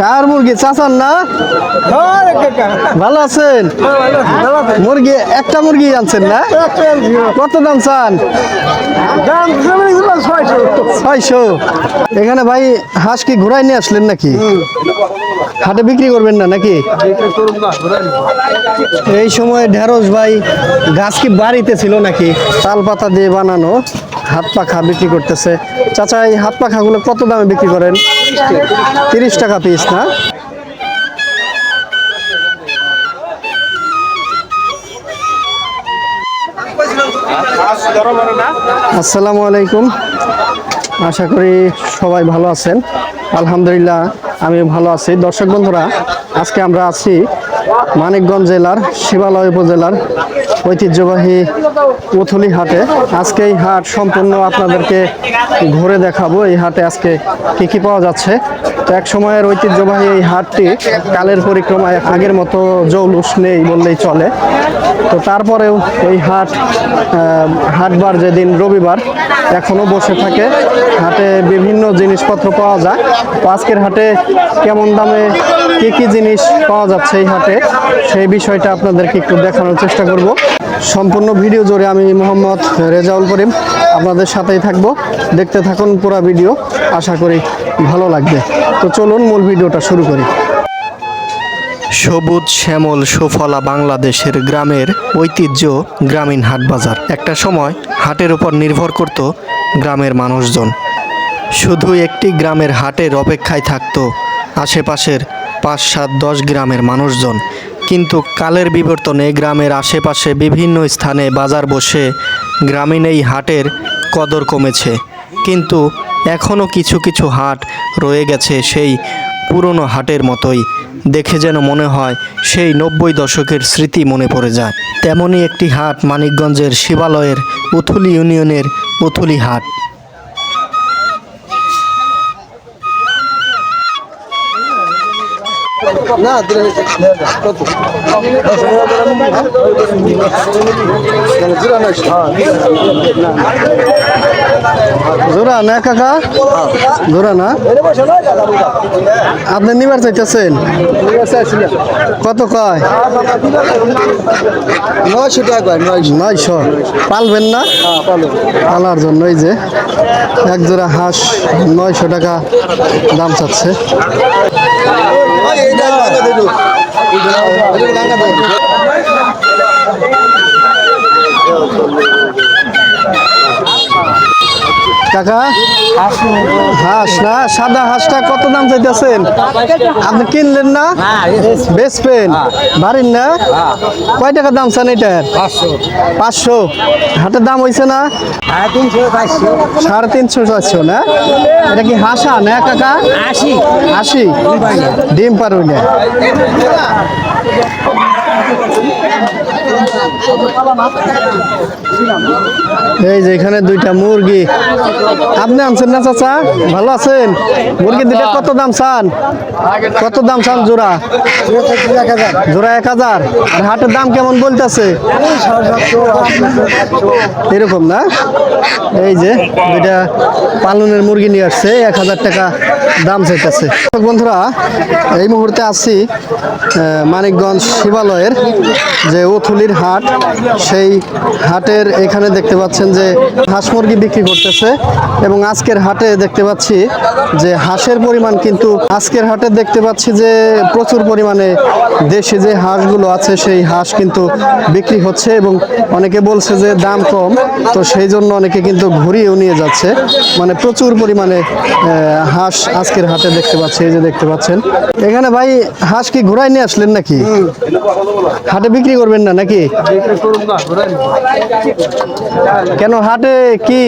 কার মুরগি? চাচান না? ভালো আছেন? মুরগি, একটা মুরগি আনছেন না? কত দাম চান? ছয়শো। এখানে ভাই হাঁস কি ঘুরাই নিয়ে আসলেন নাকি? হাটে বিক্রি করবেন না নাকি? এই সময় ঢেঁড়স ভাই গাছ কি বাড়িতে ছিল নাকি? তাল পাতা দিয়ে বানানো হাত পাখা বিক্রি করতেছে। চাচা এই হাত পাখাগুলো কত দামে বিক্রি করেন? তিরিশ টাকা পিস না। আসসালামু আলাইকুম। আশা করি সবাই ভালো আছেন। আলহামদুলিল্লাহ আমি ভালো আছি। দর্শক বন্ধুরা, আজকে আমরা আছি মানিকগঞ্জ জেলার শিবালয় উপজেলার ঐতিহ্যবাহী পুথলি হাটে। আজকে এই হাট সম্পূর্ণ আপনাদেরকে ঘুরে দেখাবো, এই হাটে আজকে কী কী পাওয়া যাচ্ছে। এক সময়ের ঐতিহ্যবাহী এই হাটটি কালের পরিক্রমায় আগের মতো জৌলুস নেই বললেই চলে। তো তারপরেও এই হাট হাটবার যেদিন রবিবার এখনও বসে থাকে। হাটে বিভিন্ন জিনিসপত্র পাওয়া যায়। তো আজকের হাটে কেমন দামে কী কী জিনিস পাওয়া যাচ্ছে এই হাটে সেই বিষয়টা আপনাদেরকে একটু দেখানোর চেষ্টা করব। সম্পূর্ণ ভিডিও জুড়ে আমি মোহাম্মদ রেজাউল করিম। আপনাদের সাথেই থাকব। দেখতে থাকুন পুরো ভিডিও। আশা করি ভালো লাগবে। তো চলুন মূল ভিডিওটা শুরু করি। সবুজ, শ্যামল, সুফলা বাংলাদেশের গ্রামের ঐতিহ্য গ্রামীণ হাট বাজার। একটা সময় হাটের উপর নির্ভর করত গ্রামের মানুষজন। শুধু একটি গ্রামের হাটের অপেক্ষায় থাকতো আশেপাশের পাঁচ সাত দশ গ্রামের মানুষজন। কিন্তু কালের বিবর্তনে গ্রামের আশেপাশে বিভিন্ন স্থানে বাজার বসে গ্রামীণ এই হাটের কদর কমেছে। কিন্তু এখনও কিছু কিছু হাট রয়ে গেছে সেই পুরনো হাটের মতোই। দেখে যেন মনে হয় সেই নব্বই দশকের স্মৃতি মনে পড়ে যায়। তেমনই একটি হাট মানিকগঞ্জের শিবালয়ের উথুলি ইউনিয়নের উথুলি হাট। না কত? হ্যাঁ, জিরা নয় হ্যাঁ, জোড়া না কাকা? জোড়া না? আপনি নিবার চাইতেছেন? কত কয়? নয়শো টাকা নয়শো। পালবেন না? পালার জন্য এই যে এক জোড়া হাঁস নয়শো টাকা দাম চাচ্ছে। কাকা? হাঁস না? সাদা হাঁসটা কত দাম চাইতেছেন? আপনি কিনলেন না? বেচবেন বাড়ির না? কয় টাকা দাম চান এটার? পাঁচশো। হাটের দাম হয়েছে না? সাড়ে তিনশো চারশো না? এটা কি হাসা না কাকা? আশি। আশি ডিম পারুই না। এই যে এখানে দুইটা মুরগি। আপনি আনছেন না চাচা? ভালো আছেন? মুরগি দুইটা কত দাম চান? কত দাম চান জোড়া? জোড়া এক হাজার। আর হাটের দাম কেমন বলতেছে? এরকম না? এই যে দুইটা পালনের মুরগি নিয়ে আসছে এক হাজার টাকা দাম চাইতেছে। বন্ধুরা এই মুহূর্তে আহ, মানিকগঞ্জ শিবালয়ের যে উথুলির হাট সেই হাটের এখানে দেখতে পাচ্ছেন যে হাঁস মুরগি বিক্রি করতেছে এবং আজকের হাটে দেখতে পাচ্ছি যে হাঁসের পরিমাণ কিন্তু আজকের হাটে দেখতে পাচ্ছি যে প্রচুর পরিমাণে দেশে যে হাঁসগুলো আছে, সেই হাঁস কিন্তু বিক্রি হচ্ছে এবং অনেকে বলছে যে দাম কম। তো সেই জন্য অনেকে কিন্তু ঘুরিয়েও নিয়ে যাচ্ছে। মানে প্রচুর পরিমাণে হাঁস আজকের হাটে দেখতে পাচ্ছি, এই যে দেখতে পাচ্ছেন। এখানে ভাই হাঁস কি ঘুরাই নিয়ে আসলেন নাকি? হাটে বিক্রি করবেন না নাকি? কেন হাটে কি?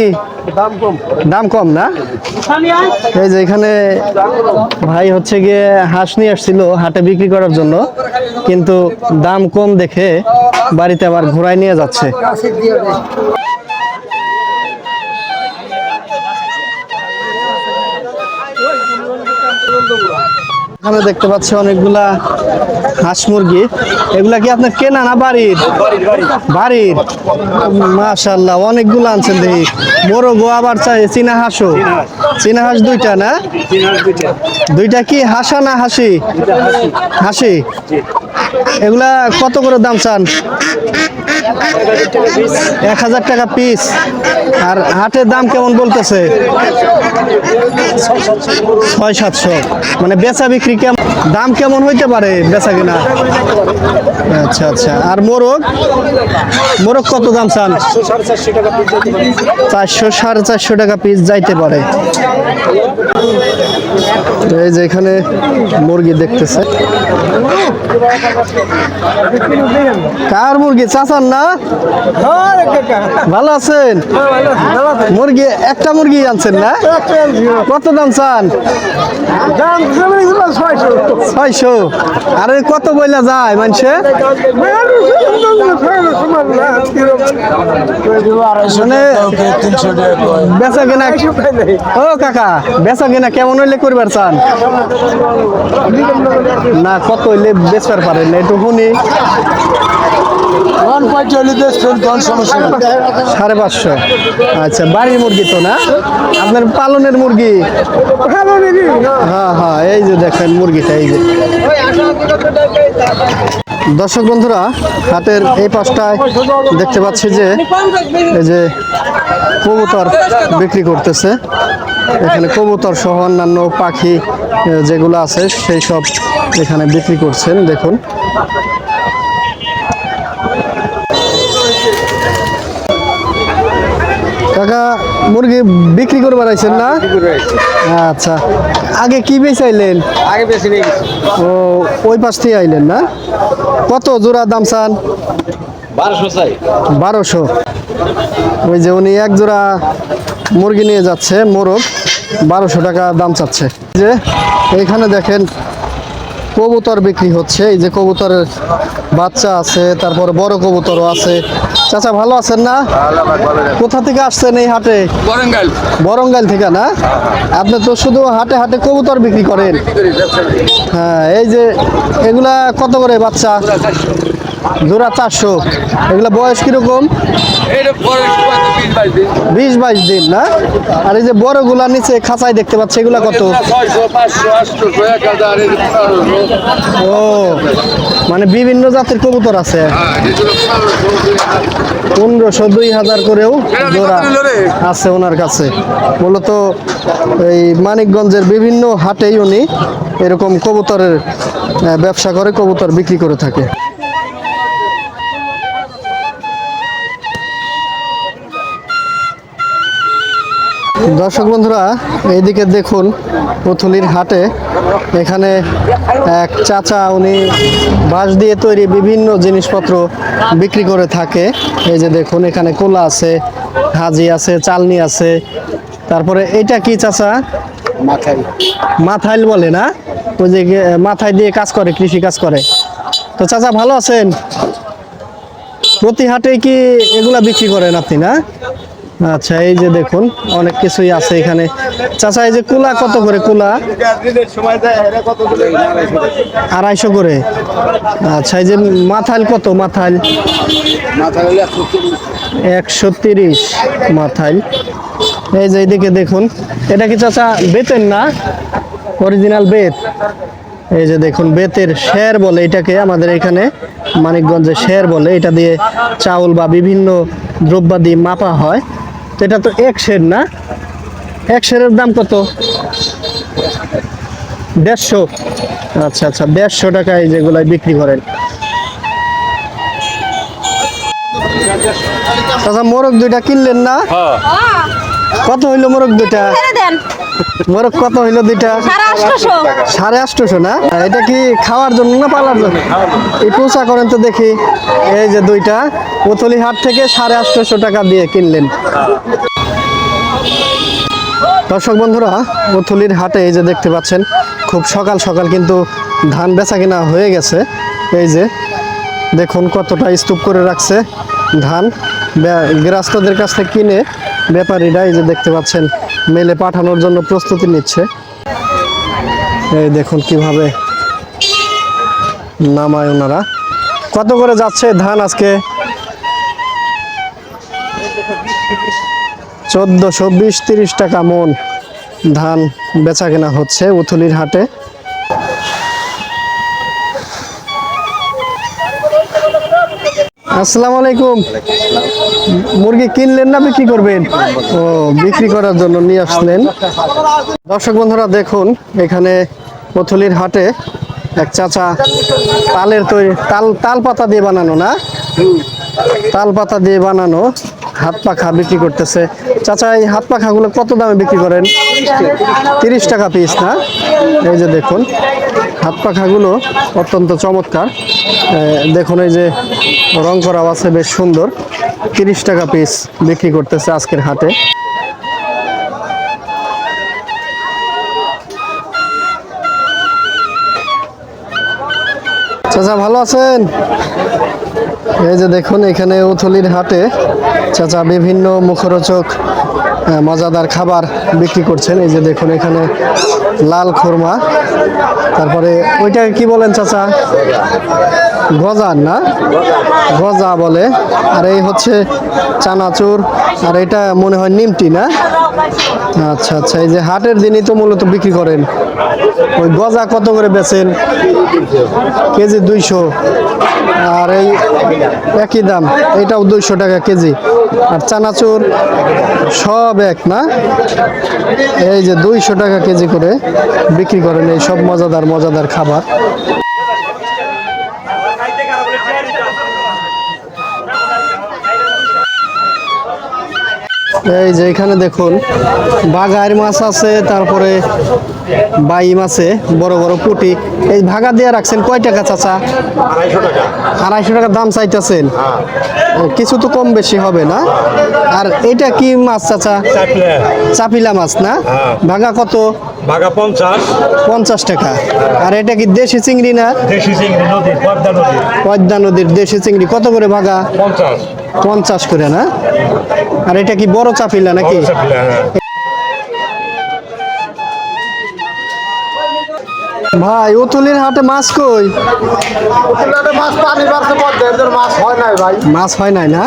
দাম কম। দাম কম না? এই যে এখানে ভাই হচ্ছে গিয়ে হাঁস নিয়ে আসছিল হাটে বিক্রি করার জন্য কিন্তু দাম কম দেখে বাড়িতে আবার ঘোরায় নিয়ে যাচ্ছে। এখানে দেখতে পাচ্ছি অনেকগুলা হাঁস মুরগি, এগুলা কি আপনার কেনা না বাড়ির? বাড়ির? মাশাল্লাহ অনেকগুলো আনছেন দেখি। মোরগও আবার চাই, চীনা হাঁসও। চীনা হাঁস দুইটা না? দুইটা কি, হাসা না হাসি? হাসি। এগুলা কত করে দাম চান? এক হাজার টাকা পিস। আর হাটের দাম কেমন বলতেছে? ছয় সাতশো। মানে বেচা বিক্রি কেমন দাম কেমন হইতে পারে বেচা কিনা? আচ্ছা আচ্ছা। আর মোরগ? মোরগ কত দাম চান? চারশো সাড়ে চারশো টাকা পিস যাইতে পারে। এই যে এখানে মুরগি দেখতেছে। কার মুরগি? চাচান না? ভালো আছেন? মুরগি একটা মুরগি আনছেন না? কত দাম চান? ছয়শো। আরে কত বইলা যায় মানুষে মানে বেচা কিনা ও কাকা, বেচা কিনা কেমন হইলে করবার চান? না, কত হইলে বেচবার পারেন না, একটু শুনি। সাড়ে পাঁচশো। আচ্ছা বাড়ির মুরগি তো না? আপনার পালনের মুরগি? হ্যাঁ হ্যাঁ এই যে দেখেন মুরগিটা, এই যে। দর্শক বন্ধুরা, হাতের এই পাশটায় দেখতে পাচ্ছি যে, এই যে কবুতর বিক্রি করতেছে। এখানে কবুতর সহ অন্যান্য পাখি যেগুলো আছে, সেই সব এখানে বিক্রি করছেন, দেখুন। কাকা মুরগি বিক্রি করবার আইছেন না? আচ্ছা আগে কি বেচাইলেন আগে বেশি ও ওই পাশ থেকে আইলেন না? কত জোড়া দাম চান? বারোশো চাই। বারোশো। ওই যে উনি এক জোড়া মুরগি নিয়ে যাচ্ছে মোরগ বারোশো টাকা দাম চাচ্ছে। যে এইখানে দেখেন কবুতর বিক্রি হচ্ছে। এই যে কবুতরের বাচ্চা আছে তারপর বড় কবুতরও আছে। চাচা ভালো আছেন না? কোথা থেকে আসছেন এই হাটে? বরঙ্গাইল। বরঙ্গাল থেকে না? আপনি তো শুধু হাটে হাটে কবুতর বিক্রি করেন। হ্যাঁ এই যে এগুলা কত করে বাচ্চা? জোড়া চারশো। এগুলা বয়স কীরকম? বিশ বাইশ দিন। না? আর এই যে বড়গুলা নিচে খাঁচায় দেখতে পাচ্ছি এগুলা কত? ও মানে বিভিন্ন জাতের কবুতর আছে। হ্যাঁ। পনেরোশো দুই হাজার। করেও জোড়া আছে ওনার কাছে। মূলত এই মানিকগঞ্জের বিভিন্ন হাটেই উনি এরকম কবুতরের ব্যবসা করে কবুতর বিক্রি করে থাকে। দর্শক বন্ধুরা এইদিকে দেখুন পুথুলির হাটে এখানে এক চাচা উনি বাঁশ দিয়ে তৈরি বিভিন্ন জিনিসপত্র বিক্রি করে থাকে। এই যে দেখুন এখানে কোলা আছে হাজি আছে চালনি আছে। তারপরে এটা কি চাচা? মাথায়। মাথাইল বলে না? ওই যে মাথায় দিয়ে কাজ করে কৃষি কাজ করে। তো চাচা ভালো আছেন? প্রতি হাটে কি এগুলা বিক্রি করেন আপনি না? আচ্ছা এই যে দেখুন, অনেক কিছুই আছে এখানে। চাচা, এই যে কুলা কত করে কুলা? আড়াইশো করে। আচ্ছা এই যে মাথাইল কত? মাথাইল মাথা হলে একশো তিরিশ। মাথাইল এই যে এইদিকে দেখুন, এটা কি চাচা বেতের না? অরিজিনাল বেত? এই যে দেখুন, বেতের শের বলে এটাকে আমাদের এখানে মানিকগঞ্জে শের বলে। এটা দিয়ে চাউল বা বিভিন্ন দ্রব্যাদি মাপা হয়। তো এটা তো এক শের না? এক শেরের দাম কত? দেড়শো। আচ্ছা আচ্ছা দেড়শো টাকায় যেগুলাই বিক্রি করেন। আচ্ছা মোরগ দুইটা কিনলেন না? কত হইল মোরগ দুইটা? মোরগ কত হইল দুইটা? সাড়ে আটশোশো। না? এটা কি খাওয়ার জন্য না পালার জন্য? এই পোষা করেন তো দেখি। এই যে দুইটা পুতলি হাট থেকে সাড়ে আটশোশো টাকা দিয়ে কিনলেন। দর্শক বন্ধুরা পুথলির হাটে এই যে দেখতে পাচ্ছেন খুব সকাল সকাল কিন্তু ধান বেচা কিনা হয়ে গেছে। এই যে দেখুন কতটা স্তূপ করে রাখছে ধান। গৃহস্থদের কাছ থেকে কিনে ব্যাপারীরা এই যে দেখতে পাচ্ছেন মেলে পাঠানোর জন্য প্রস্তুতি নিচ্ছে। এই দেখুন কীভাবে নামায় ওনারা। কত করে যাচ্ছে ধান আজকে? চোদ্দোশো বিশ, তিরিশ টাকা মন ধান বেচা কেনা হচ্ছে উথুলির হাটে। আসসালামু আলাইকুম। মুরগি কিনলেন না বিক্রি করবেন? ও, বিক্রি করার জন্য নিয়ে আসলেন। দর্শক বন্ধুরা, দেখুন, এখানে পথলির হাটে এক চাচা তালের তৈরি তাল তাল পাতা দিয়ে বানানো না? তাল পাতা দিয়ে বানানো। হাত পাখা বিক্রি করতেছে। চাচা, এই হাত পাখাগুলো কত দামে বিক্রি করেন? তিরিশ টাকা পিস না? এই যে দেখুন, হাত পাখাগুলো অত্যন্ত চমৎকার। দেখুন, এই যে রং করাও আছে, বেশ সুন্দর। তিরিশ টাকা পিস বিক্রি করতেছে আজকের হাটে। চাচা, ভালো আছেন? এই যে দেখুন, এখানে উথলির হাটে চাচা বিভিন্ন মুখরোচক মজাদার খাবার বিক্রি করছেন। এই যে দেখুন, এখানে লাল খুরমা। তারপরে ওইটাকে কি বলেন চাচা? গজা না? গজা বলে। আর এই হচ্ছে চানাচুর, আর এটা মনে হয় নিমটি না? আচ্ছা আচ্ছা এই যে হাটের দিনই তো মূলত বিক্রি করেন। ওই গজা কত করে বেচেন? কেজি দুইশো। আর এই একই দাম, এটাও দুইশো টাকা কেজি। আর চানাচুর সব এক, না? এই যে দুইশো টাকা কেজি করে বিক্রি করেন এই সব মজাদার মজাদার খাবার। এই যে এখানে দেখুন বাগার মাছ আছে তারপরে বাই মাছে বড় বড় পুটি। এই ভাগা দিয়ে রাখছেন কয় টাকা চাচা? আড়াইশো টাকা দাম চাইতেছেন। কিছু তো কম বেশি হবে না? আর এটা কি মাছ চাচা? চাপিলা মাছ না? ভাগা কত? বাঘা পঞ্চাশ। পঞ্চাশ টাকা। আর এটা কি দেশি চিংড়ি না? দেশি চিংড়ি পদ্মা নদী পদ্মা নদীর দেশি চিংড়ি। কত করে ভাগা? পঞ্চাশ। পঞ্চাশ করে না? আর এটা কি বড় চাপিলা নাকি? ভাই উতুলির হাটে মাছ কই? মাছ পানি হয় নাই ভাই। মাছ হয় নাই না?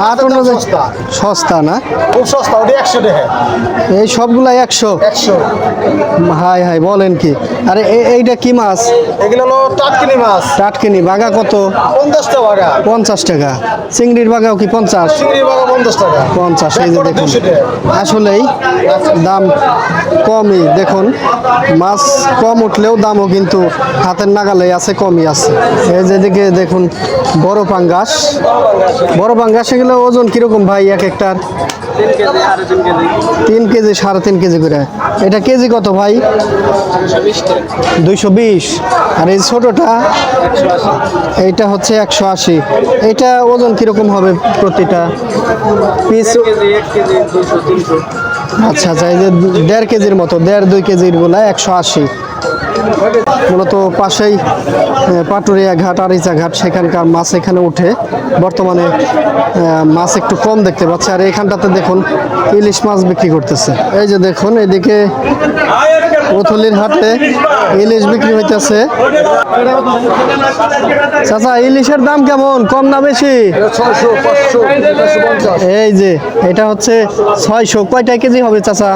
হাট অনুযায়ী সস্তা। না? খুব সস্তা ওটা একশো টাকা এই সবগুলা একশো? একশো। হাই হাই বলেন কি। আরে এইটা কি মাছ? এগুলো হলো টাটকিনি মাছ। টাটকিনি বাগা কত? পঞ্চাশটা বাগা। পঞ্চাশ টাকা। চিংড়ির বাগাও কি পঞ্চাশ? চিংড়ি বাগা পঞ্চাশ টাকা। পঞ্চাশ এই যে দেখুন। আসলেই দাম কমই। দেখুন মাছ কম উঠলেও দামও কিন্তু হাতের নাগালে আছে, কমই আছে। এই যেদিকে দেখুন, বড় পাঙ্গাস। বড় পাঙ্গাস এগুলো ওজন কীরকম ভাই? এক একটার তিন কেজি, সাড়ে তিন কেজি করে। এটা কেজি কত ভাই? দুইশো বিশ। আর এই ছোটটা? এইটা হচ্ছে একশো আশি। এটা ওজন কীরকম হবে প্রতিটা? পিস আচ্ছা আচ্ছা এই যে দেড় কেজির মতো দেড় দুই কেজিরগুলা একশো আশি। মূলত পাশেই পাটুরিয়া ঘাট আরিচা ঘাট সেখানকার মাছ এখানে উঠে। বর্তমানে মাছ একটু কম দেখতে পাচ্ছি। আর এখানটাতে দেখুন ইলিশ মাছ বিক্রি করতেছে। এই যে দেখুন এদিকে উথলির হাটে ইলিশ বিক্রি হইতেছে। চাচা ইলিশের দাম কেমন? কম না বেশি? এই যে এটা হচ্ছে ছয়শো। কয়টা কেজি হবে চাচা?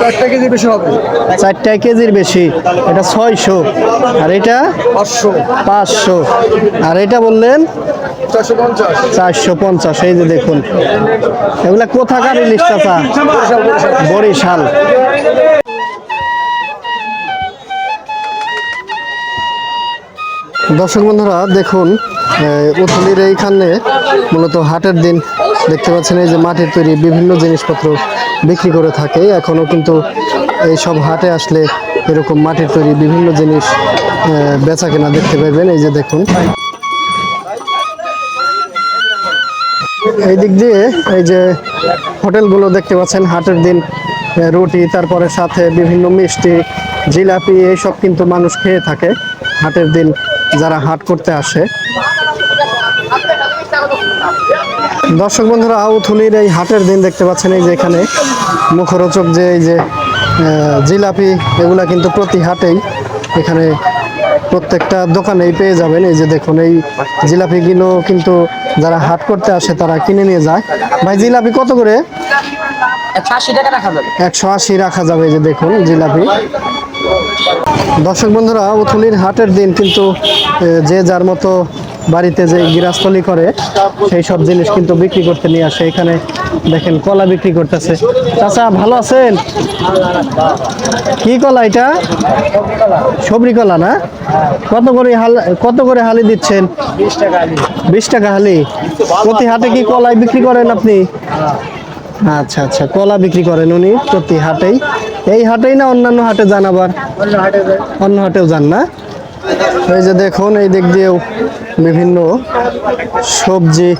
চারটা কেজি বেশি হবে। চারটা কেজির বেশি। এটা ছয়শো আর এটা পাঁচশো। পাঁচশো আর এটা বললেন চারশো পঞ্চাশ এই যে দেখুন। এগুলা কোথাকার ইলিশ চাচা? বরিশাল। দর্শক বন্ধুরা দেখুন উথলির এইখানে মূলত হাটের দিন দেখতে পাচ্ছেন এই যে মাটির তৈরি বিভিন্ন জিনিসপত্র বিক্রি করে থাকে। এখনও কিন্তু এই সব হাটে আসলে এরকম মাটির তৈরি বিভিন্ন জিনিস বেচা কেনা দেখতে পাবেন এই যে দেখুন। এই দিক দিয়ে এই যে হোটেলগুলো দেখতে পাচ্ছেন, হাটের দিন রুটি, তারপরে সাথে বিভিন্ন মিষ্টি, জিলাপি, এইসব কিন্তু মানুষ খেয়ে থাকে হাটের দিন, যারা হাট করতে আসে। দর্শক বন্ধুরা, আউথুলির এই হাটের দিন দেখতে পাচ্ছেন এই যে এখানে মুখরোচক যে এই যে জিলাপি এগুলা কিন্তু প্রতি হাটেই এখানে প্রত্যেকটা দোকানেই পেয়ে যাবেন। এই যে দেখুন এই জিলাপিগুলো কিন্তু যারা হাট করতে আসে তারা কিনে নিয়ে যায়। ভাই জিলাপি কত করে? একশো আশি রাখা যাবে। যে দেখুন জিলাপি। দর্শক বন্ধুরা উথুলির হাটের দিন কিন্তু যে যার মতো বাড়িতে যে গিরাস্তলি করে, সেই সব জিনিস কিন্তু বিক্রি করতে নিয়ে আসে। এখানে দেখেন, কলা বিক্রি করতেছে। চাচা, ভালো আছেন? কি কলা এটা? সবরি কলা না? কত করে হাল, কত করে হালি দিচ্ছেন? বিশ টাকা হালি। প্রতি হাটে কি কলাই বিক্রি করেন আপনি? আচ্ছা আচ্ছা কলা বিক্রি করেন উনি প্রতি হাটেই। এই হাটেই না অন্যান্য হাটে যান আবার? অন্য হাটেও যান না? এই যে দেখুন, এই দিক দিয়েও বিভিন্ন সবজি,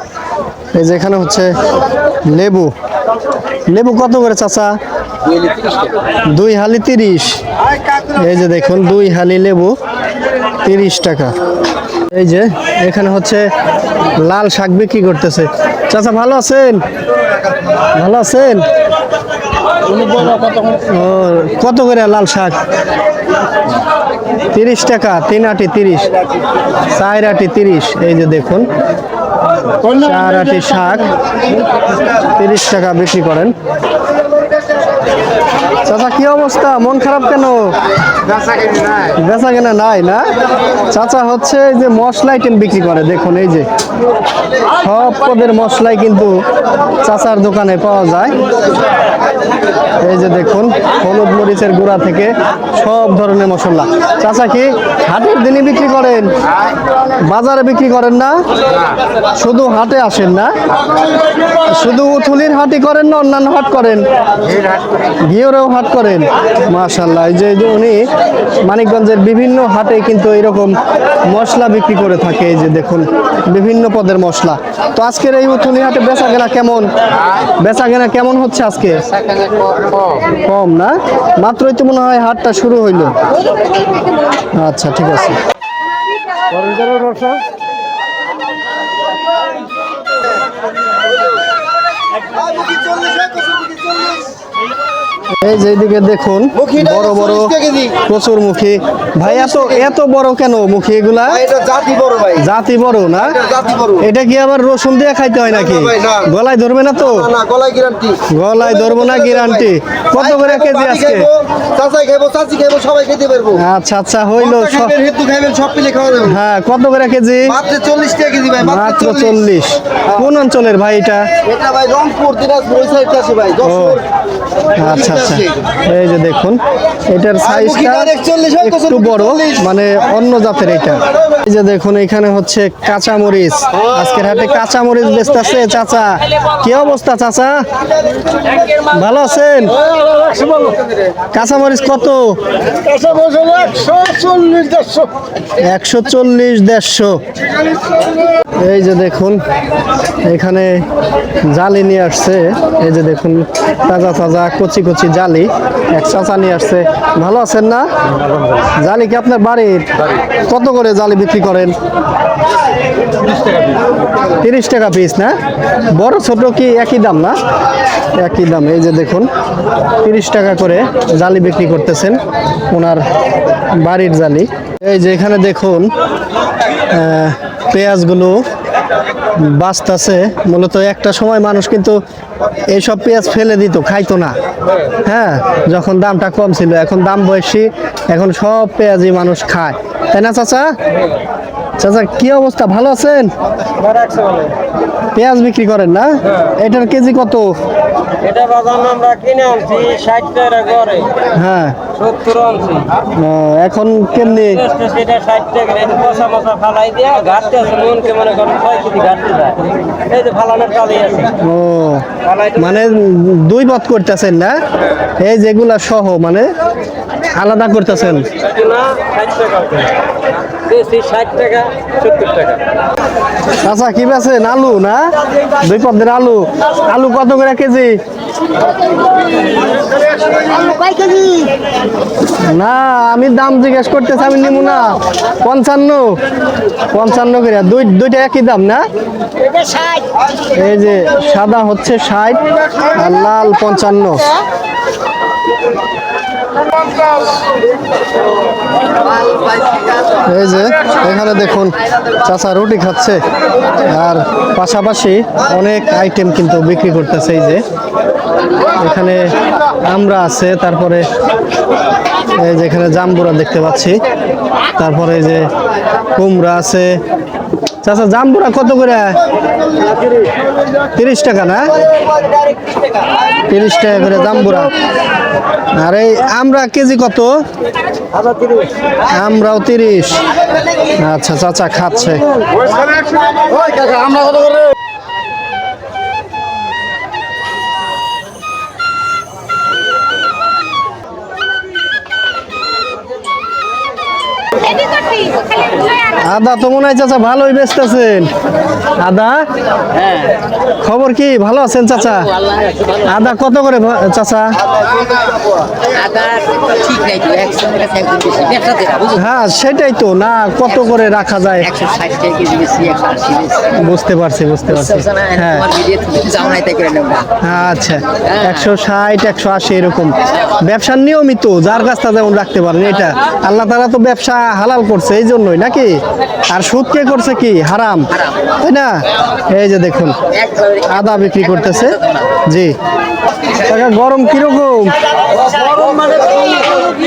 এই যে এখানে হচ্ছে লেবু। লেবু কত করে চাচা? দুই হালি তিরিশ। এই যে দেখুন, দুই হালি লেবু, তিরিশ টাকা। এই যে এখানে হচ্ছে লাল শাক বিক্রি করতেছে। চাচা ভালো আছেন? ভালো আছেন? কত করে লাল শাক? তিরিশ টাকা, তিন আটি তিরিশ, চার আটি তিরিশ, এই যে দেখুন, চার আটি শাক, তিরিশ টাকা বেশি করেন। চাচা কি অবস্থা? মন খারাপ কেন? বেচা কেনা নাই না? চাচা হচ্ছে যে মশলা আইটেম বিক্রি করে দেখুন এই যে। সব পদের মশলাই কিন্তু চাচার দোকানে পাওয়া যায়। এই যে দেখুন হলুদ মরিচের গুঁড়া থেকে সব ধরনের মশলা। চাচা কি হাটের দিনই বিক্রি করেন? বাজারে বিক্রি করেন না? শুধু হাটে আসেন না? শুধু উথুলির হাটই করেন না অন্যান্য হাট করেন? ঘিওরেও হাট করেন। মাশাল্লাহ যে উনি মানিকগঞ্জের বিভিন্ন হাটে কিন্তু এরকম মশলা বিক্রি করে থাকে, এই যে দেখুন, বিভিন্ন পদের মশলা। তো আজকের এই উথুলি হাটে বেচা কেনা কেমন? বেচা কেনা কেমন হচ্ছে আজকে? কম না? মাত্রই তো মনে হয় হাটটা শুরু হইল। আচ্ছা ঠিক আছে। এই যে দেখুন বড় বড় প্রচুর মুখী। ভাই এত এত বড় কেন মুখী এগুলা? জাতি বড় ভাই। জাতি বড় না? এটা কি আবার রসুন দিয়ে খাইতে হয় নাকি? গলায় ধরবে না তো? গলায় ধরবো না গ্যারান্টি কত করে কেজি আজকে? চাচাই খাইবো চাচি খাইবো সবাই খেতে পারব। আচ্ছা আচ্ছা হইল সব- খাওয়া যাবে। হ্যাঁ কত করে কেজি? মাত্র চল্লিশ টাকা কেজি ভাই মাত্র চল্লিশ। কোন অঞ্চলের ভাই এটা? এটা ভাই রংপুর দিনাজপুর ওই সাইডটা আছে ভাই যশোর। আচ্ছা আচ্ছা। এই যে দেখুন, এটার সাইজটা direct 40 কচুর একটু বড় মানে অন্য জাতের এটা। এই যে দেখুন, এখানে হচ্ছে কাঁচা মরিচ আজকের হাটে কাঁচা মরিচ বেচতেছে চাচা, কি অবস্থা চাচা? ভালো আছেন? কাঁচা মরিচ কত? একশো চল্লিশ, দেড়শো। এই যে দেখুন, এখানে জালি নিয়ে আসছে। এই যে দেখুন, তাজা তাজা। কচি কচি জালি, এক চাচা নিয়ে আসছে। ভালো আছেন না? জালি কি আপনার বাড়ির? কত করে জালি বিক্রি করেন? তিরিশ টাকা পিস না? বড় ছোট কি একই দাম না? একই দাম, এই যে দেখুন, তিরিশ টাকা করে জালি বিক্রি করতেছেন ওনার বাড়ির জালি। এই যে এখানে দেখুন পেঁয়াজগুলো বাঁচতেছে, মূলত একটা সময় মানুষ কিন্তু এইসব পেঁয়াজ ফেলে দিত, খাইতো না। হ্যাঁ যখন দামটা কম ছিল, এখন দাম বেশি, এখন সব পেঁয়াজই মানুষ খায়। তাই না, চাচা? চাচা কি অবস্থা? ভালো আছেন? পেঁয়াজ বিক্রি করেন না? এটার কেজি কত? এটা বাজার আমরা কিনে আনছি ষাট টাকা করে। হ্যাঁ। আনছি। এখন কেমনি? সেটা ষাট টাকা এটা পচা মশা ফালাই দিয়া ঘাটতে আছে মনকে মনে করেন ছয় কেজি ঘাটতে যায় এই যে ফালানোর কালি আছে। ও মানে দুই পথ করতেছেন না? এই যেগুলা সহ মানে আলাদা করতেছেন। না ষাট টাকা ষাট টাকা সত্তর টাকা। আচ্ছা কি বেছেন আলু না? দুই পদের আলু। আলু কত করে কেজি? না আমি দাম জিজ্ঞেস করতেছি আমি নিবো না। পঞ্চান্ন। পঞ্চান্ন করে। দুই দুইটা একই দাম না? এই যে সাদা হচ্ছে ষাট আর লাল পঞ্চান্ন। এই যে, এখানে দেখুন, চাচা রুটি খাচ্ছে। আর পাশাপাশি অনেক আইটেম কিন্তু বিক্রি করতেছে এই যে। এখানে আমরা আছে, তারপরে এই যে এখানে জাম্বুরা দেখতে পাচ্ছি। তারপরে এই যে কুমড়া আছে চাচা জাম্বুরা কত করে? তিরিশ টাকা না? তিরিশ টাকা করে জাম্বুরা আর এই আমরা কেজি কত? আমরাও তিরিশ। আচ্ছা চাচা খাচ্ছে। আদা তো মনে হয় চাচা ভালোই বেচতেছেন। আদা? খবর কি? ভালো আছেন চাচা? আদা কত করে চাচা? হ্যাঁ সেটাই তো। না কত করে রাখা যায়? বুঝতে পারছি বুঝতে পারছি। হ্যাঁ। তাই করে নেবা। আচ্ছা একশো ষাট একশো আশি এরকম। ব্যবসার নিয়মিত যার কাছটা যেমন রাখতে পারেন এটা। আল্লাহ তারা তো ব্যবসা হালাল করছে এই জন্যই নাকি? আর সুদ কে করছে কি? হারাম। তাই না? এই যে দেখুন, আদা বিক্রি করতেছে। জি। গরম কীরকম?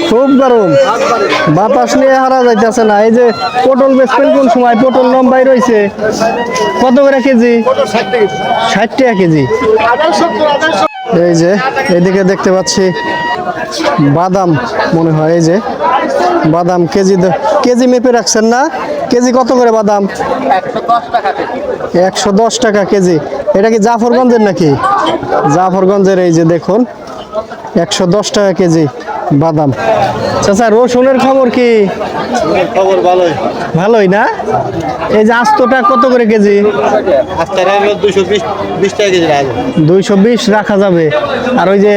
খুব গরম। বাতাস নিয়ে হারা যাইতেছে না। এই যে পটল বেচবেন কোন সময়? পটল লম্বাই রয়েছে কত করে কেজি? ষাট টাকা কেজি। এই যে, এদিকে দেখতে পাচ্ছি বাদাম মনে হয়। এই যে, বাদাম কেজি কেজি মেপে রাখছেন না? কেজি কত করে বাদাম? একশো দশ টাকা কেজি। এটা কি জাফরগঞ্জের নাকি? জাফরগঞ্জের এই যে দেখুন একশো দশ টাকা কেজি বাদাম। চাচা রসুনের খবর কি? খবর ভালোই। ভালোই না? এই যে আস্তটা কত করে কেজি? বিশ টাকা কেজি দুইশো বিশ রাখা যাবে। আর ওই যে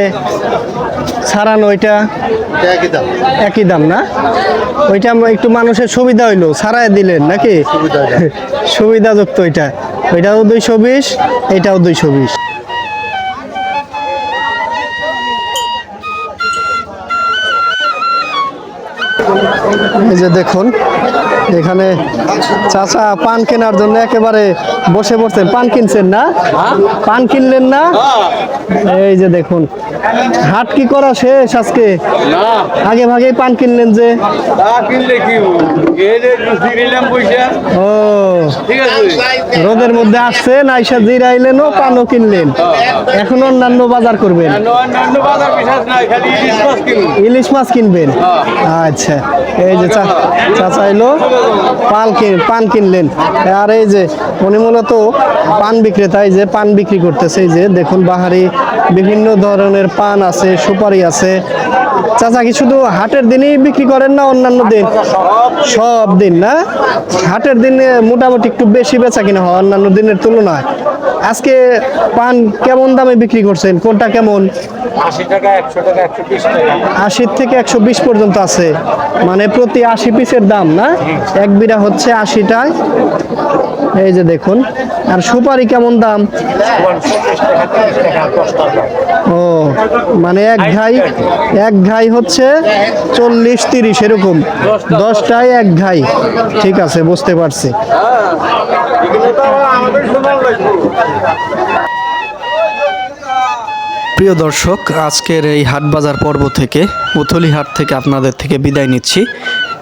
ছাড়ানো ওইটা একই দাম। একই দাম না? ওইটা একটু মানুষের সুবিধা হইল ছাড়াই দিলেন নাকি? সুবিধা সুবিধাযুক্ত ওইটা। ওইটাও দুইশো বিশ এটাও দুইশো বিশ। এই যে দেখুন এখানে চাচা পান কেনার জন্য একেবারে বসে পড়ছেন। পান কিনছেন না? পান কিনলেন না? এই যে দেখুন হাট কি করা শেষ আজকে? আগে ভাগেই পান কিনলেন যে। ও রোদের মধ্যে আসছেন আইসা জিরাইলেন ও পানও কিনলেন। এখন অন্যান্য বাজার করবেন। ইলিশ মাছ ইলিশ মাছ কিনবেন? আচ্ছা এই যে চা চাচা এলো। পান কিন পান কিনলেন। আর এই যে উনি মূলত পান বিক্রেতা এই যে পান বিক্রি করতেছে এই যে দেখুন বাহারি বিভিন্ন ধরনের পান আছে সুপারি আছে। চাচা কি শুধু হাটের দিনই বিক্রি করেন না অন্যান্য দিন? সব দিন না? হাটের দিনে মোটামুটি একটু বেশি বেচা কিনা হয় অন্যান্য দিনের তুলনায়। আজকে পান কেমন দামে বিক্রি করছেন? কোনটা কেমন? আশি থেকে একশো বিশ পর্যন্ত আছে। মানে প্রতি আশি পিসের দাম না? এক বিড়া হচ্ছে আশিটায় এই যে দেখুন, আর সুপারি কেমন দাম? টাকা টাকা টাকা ও মানে এক ঘাই এক ঘাই হচ্ছে চল্লিশ তিরিশ, এরকম। দশটায় এক ঘাই। ঠিক আছে, বুঝতে পারছি। প্রিয় দর্শক, আজকের এই হাট বাজার পর্ব থেকে উথলি হাট থেকে আপনাদের থেকে বিদায় নিচ্ছি।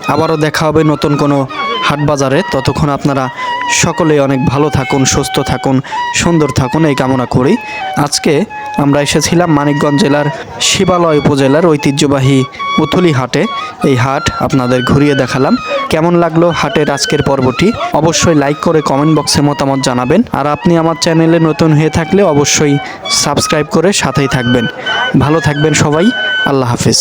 আবারও দেখা হবে নতুন কোনো হাট বাজারে। ততক্ষণ আপনারা সকলেই অনেক ভালো থাকুন, সুস্থ থাকুন, সুন্দর থাকুন, এই কামনা করি। আজকে আমরা এসেছিলাম মানিকগঞ্জ জেলার শিবালয় উপজেলার ঐতিহ্যবাহী উথলি হাটে। এই হাট আপনাদের ঘুরিয়ে দেখালাম। কেমন লাগল হাটের আজকের পর্বটি? অবশ্যই লাইক করে কমেন্ট বক্সে মতামত জানাবেন। আর আপনি আমার চ্যানেলে নতুন হয়ে থাকলে অবশ্যই সাবস্ক্রাইব করে সাথেই থাকবেন। ভালো থাকবেন সবাই। আল্লাহ হাফিজ।